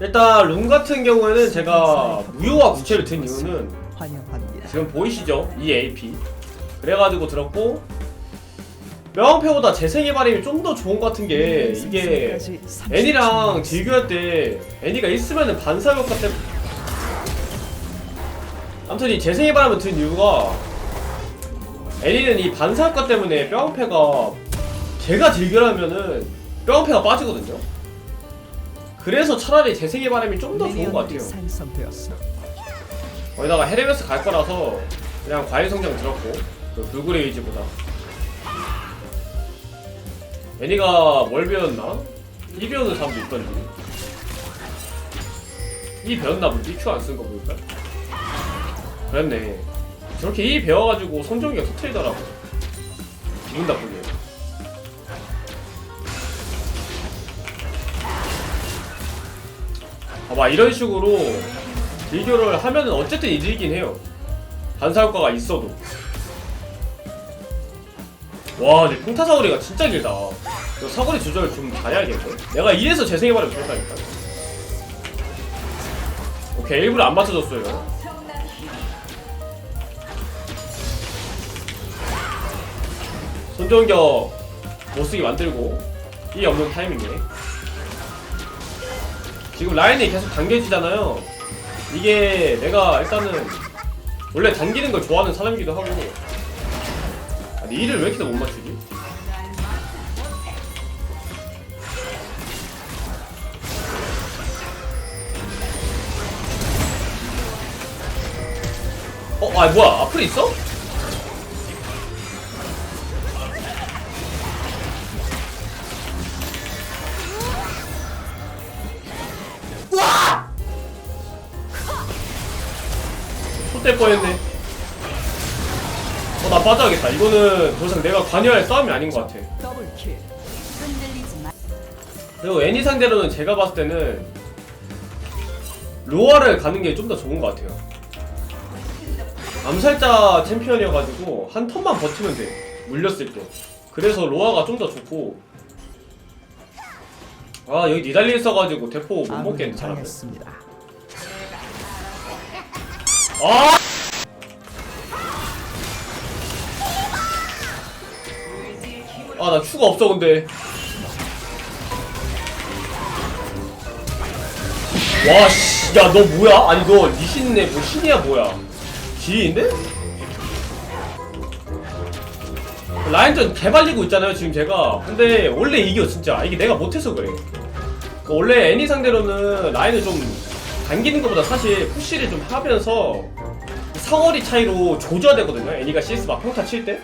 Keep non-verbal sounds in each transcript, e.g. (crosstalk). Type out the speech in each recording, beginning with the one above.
일단 룸 같은 경우에는 제가 무효화 구체를 든 이유는 환영합니다. 지금 보이시죠? 이 AP 그래가지고 들었고 명왕패보다 재생의 바람이 좀 더 좋은 것 같은 게 이게 애니랑 딜교할 때 애니가 있으면은 반사 효과 때문에 아무튼 이 재생의 바람을 든 이유가 애니는 이 반사 효과 때문에 명왕패가 제가 딜교하면은 명왕패가 빠지거든요 그래서 차라리 재생의 바람이 좀 더 좋은 것 같아요. 거기다가 헤레메스 갈 거라서 그냥 과일 성장 들었고 그 불그레이즈보다. 애니가 뭘 배웠나? 이 배우는 사람도 있던지 이 배웠나 보지? 큐안쓴거 보니까? 그랬네. 저렇게 이 배워가지고 성종이가 터트리더라고. 기분 나쁘게 봐봐 이런 식으로 비교를 하면은 어쨌든 이득이긴 해요. 반사 효과가 있어도. 와, 근데 평타 사거리가 진짜 길다. 이거 사거리 조절 좀 잘해야겠네. 내가 이래서 재생해버리면 좋다니까. 오케이, 일부러 안 맞춰줬어요. 손정격 못쓰게 만들고 이 없는 타이밍에 지금 라인이 계속 당겨지잖아요. 이게 내가 일단은 원래 당기는 걸 좋아하는 사람이기도 하고 아니 이를 왜 이렇게 못 맞추지? 어? 아 뭐야 앞플 있어? 손댈 뻔했네. 어, 나 빠져야겠다. 이거는 더 이상 내가 관여할 싸움이 아닌 것 같아. 더블킬. 흔들리지 마. 그리고 애니 상대로는 제가 봤을 때는 로아를 가는 게 좀 더 좋은 것 같아요. 암살자 챔피언이어가지고 한 턴만 버티면 돼. 물렸을 때. 그래서 로아가 좀 더 좋고. 아 여기 니달리 있어가지고 대포 못 아군이 먹겠네 사람들. 당했습니다. 아! 아, 나 추가 없어, 근데. 와, 씨. 야, 너 뭐야? 아니, 너 리신네, 뭐, 신이야, 뭐야? 지인데? 라인전 개발리고 있잖아요, 지금 제가. 근데, 원래 이겨, 진짜. 이게 내가 못해서 그래. 그 원래 애니 상대로는 라인을 좀 당기는 것보다 사실 푸시를 좀 하면서 상어리 차이로 조져야 되거든요. 애니가 CS 막 평타 칠 때.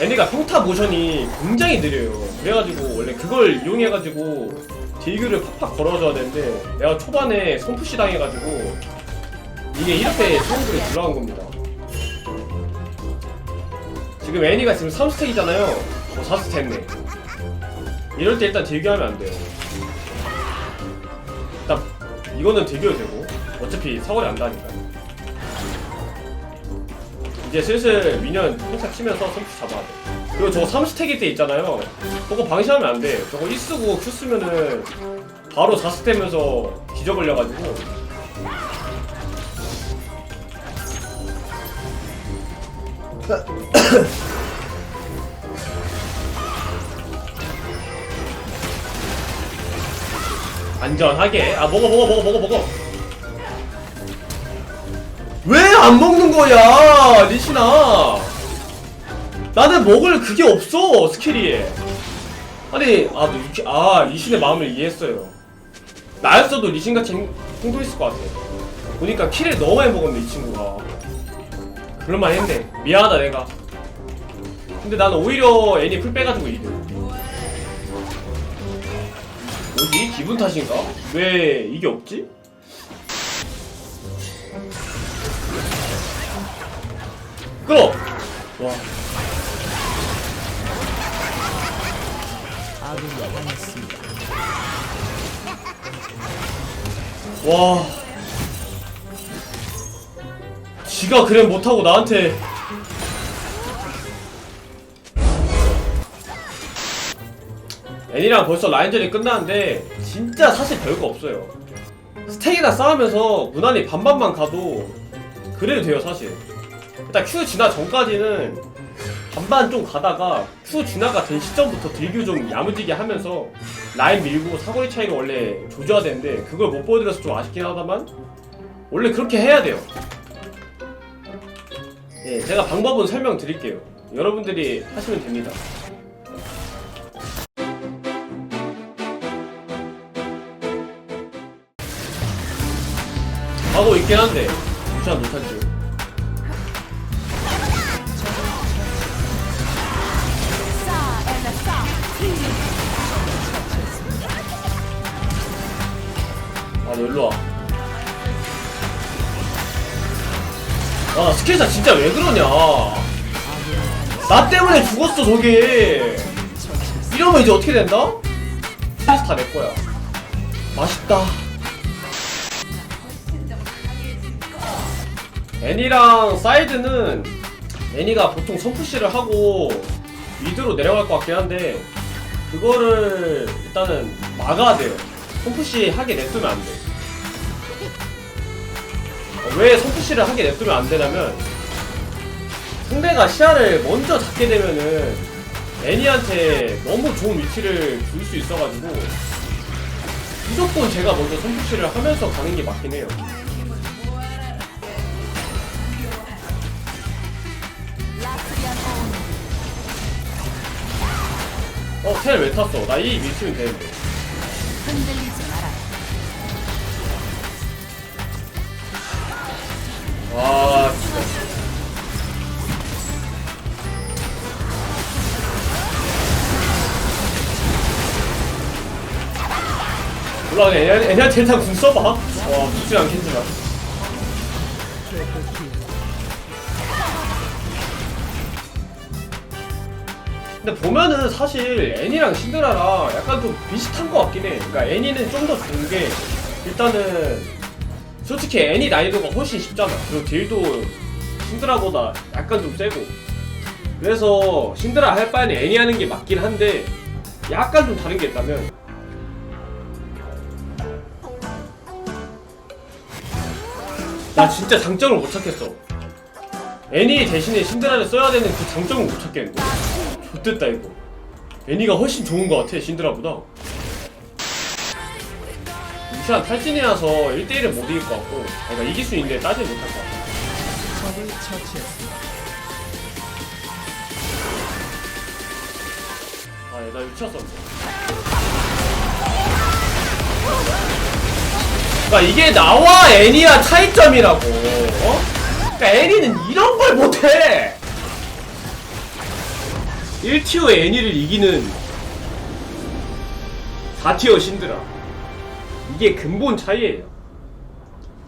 애니가 평타 모션이 굉장히 느려요. 그래가지고 원래 그걸 이용해가지고 딜교를 팍팍 걸어줘야 되는데 내가 초반에 선푸시 당해가지고 이게 이렇게 성들이 들어간 겁니다. 지금 애니가 지금 3스택이잖아요. 어, 4스택 했네. 이럴 때 일단 딜교하면 안 돼요. 이거는 딜교도 되고 어차피 사거리 안 다니까. 이제 슬슬 미니언 평타 치면서 선수 잡아야 돼. 그리고 저거 3스택일 때 있잖아요. 저거 방심하면 안 돼. 저거 1 쓰고 Q 쓰면은 바로 4스택 되면서 뒤져버려가지고. (laughs) 안전하게. 아, 먹어, 먹어, 먹어, 먹어, 먹어. 왜 안 먹는 거야, 리시나? 나는 먹을 그게 없어, 스킬이. 아니, 아, 너 이렇게, 아, 리신의 마음을 이해했어요. 나였어도 리신같이 행- 행동했을 것 같아. 보니까 킬을 너무 많이 먹었네, 이 친구가. 그런말 했네. 미안하다, 내가. 근데 나는 오히려 애니 풀 빼가지고 이겨. 뭐지? 기분 탓인가? 왜 이게 없지? 끌어! 와. 와. 지가 그래 못하고 나한테. 애니랑 벌써 라인전이 끝나는데 진짜 사실 별거 없어요. 스택이나 쌓으면서 무난히 반반만 가도 그래도 돼요 사실. 일단 Q 지나 전까지는 반반 좀 가다가 Q 지나가 된 시점부터 딜교 좀 야무지게 하면서 라인 밀고 사거리 차이가 원래 조져야 되는데 그걸 못 보여드려서 좀 아쉽긴 하다만 원래 그렇게 해야 돼요. 예, 제가 방법은 설명드릴게요. 여러분들이 하시면 됩니다. 하고 있긴 한데 무시한 못하죠. 아, 너 일로 와. 아, 스케이사 진짜 왜 그러냐. 나 때문에 죽었어, 저게. 이러면 이제 어떻게 된다? 스케이사 다내 거야. 맛있다. 애니랑 사이드는 애니가 보통 선푸시를 하고 미드로 내려갈 것 같긴 한데 그거를 일단은 막아야 돼요. 선푸시 하게 냅두면 안 돼. 어, 왜 선푸시를 하게 냅두면 안 되냐면 상대가 시야를 먼저 잡게 되면은 애니한테 너무 좋은 위치를 줄 수 있어가지고 무조건 제가 먼저 선푸시를 하면서 가는 게 맞긴 해요. 어, 텔 왜 탔어? 나 이 밀치면 되는데. 흔들리지 마라. 와, 진짜. 몰라, 그냥 애니- 애니한테 일단 궁 써봐. 와, 묻지 않겠지만. 근데 보면은 사실 애니랑 신드라랑 약간 좀 비슷한 것 같긴 해. 그러니까 애니는 좀 더 좋은 게 일단은 솔직히 애니 난이도가 훨씬 쉽잖아. 그리고 딜도 신드라보다 약간 좀 세고. 그래서 신드라 할 바에는 애니 하는 게 맞긴 한데 약간 좀 다른 게 있다면 나 진짜 장점을 못 찾겠어. 애니 대신에 신드라를 써야 되는 그 장점을 못 찾겠는데. 좋됐다 이거. 애니가 훨씬 좋은 것 같아 신드라보다. 루시안 탈진이라서 1대1은 못 이길 것 같고 아, 그러니까 이길 수 있는데 따지 못할 것 같아. 적을 처치했습니다. 아, 얘나 미쳤었네. 그러니까 이게 나와 애니와 차이점이라고. 어? 그러니까 애니는 이런 걸 못해. 1티어 애니를 이기는 4티어 신드라. 이게 근본 차이예요.